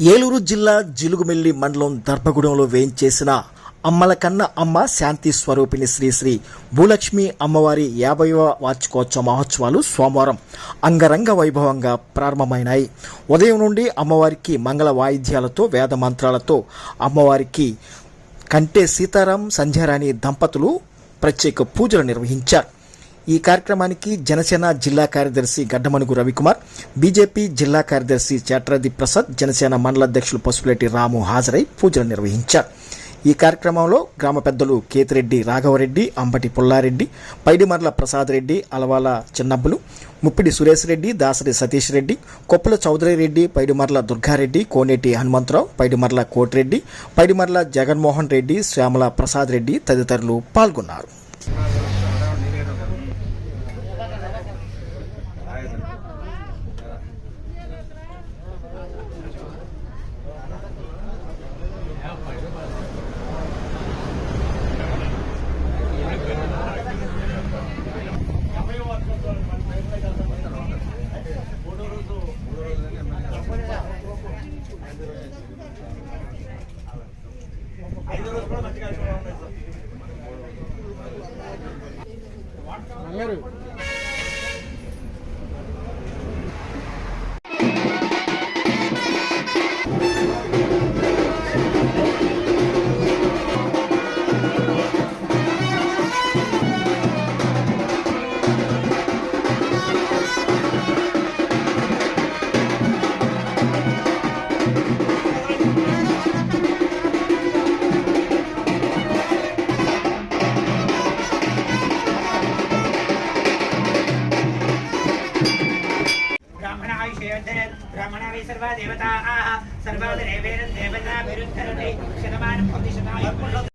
ఏలూరు జిల్లా జిలుగుమెల్లి మండలం దర్భగూడెంలో వేయించేసిన అమ్మల కన్న అమ్మ శాంతి స్వరూపిణి శ్రీ శ్రీ భూలక్ష్మి అమ్మవారి యాభైవ వార్షికోత్సవ మహోత్సవాలు సోమవారం అంగరంగ వైభవంగా ప్రారంభమైనాయి. ఉదయం నుండి అమ్మవారికి మంగళ వాయిద్యాలతో వేద మంత్రాలతో అమ్మవారికి కంటే సీతారాం సంధ్యారాణి దంపతులు ప్రత్యేక పూజలు నిర్వహించారు. ఈ కార్యక్రమానికి జనసేన జిల్లా కార్యదర్శి గడ్డమణుగు రవికుమార్ బీజేపీ జిల్లా కార్యదర్శి చేట్రది ప్రసాద్ జనసేన మండల అధ్యక్షులు పసుపులేటి రాము హాజరై పూజలు నిర్వహించారు. ఈ కార్యక్రమంలో గ్రామ పెద్దలు కేతిరెడ్డి రాఘవరెడ్డి అంబటి పుల్లారెడ్డి పైడిమర్ల ప్రసాద్ రెడ్డి అలవాల చిన్నబ్బులు ముప్పిడి సురేష్ రెడ్డి దాసరి సతీష్ రెడ్డి కొప్పుల చౌదరి రెడ్డి పైడిమర్ల దుర్గారెడ్డి కోనేటి హనుమంతరావు పైడిమర్ల కోటిరెడ్డి పైడిమర్ల జగన్మోహన్ రెడ్డి శ్యామల ప్రసాద్ రెడ్డి తదితరులు పాల్గొన్నారు. అన్నారు ब्राह्मणायुषेवर्धन ब्राह्मणावै सर्वा देवताः सर्वादिरेवेरन् देवताभिरुद्धरति शतमानं भवति शतायुः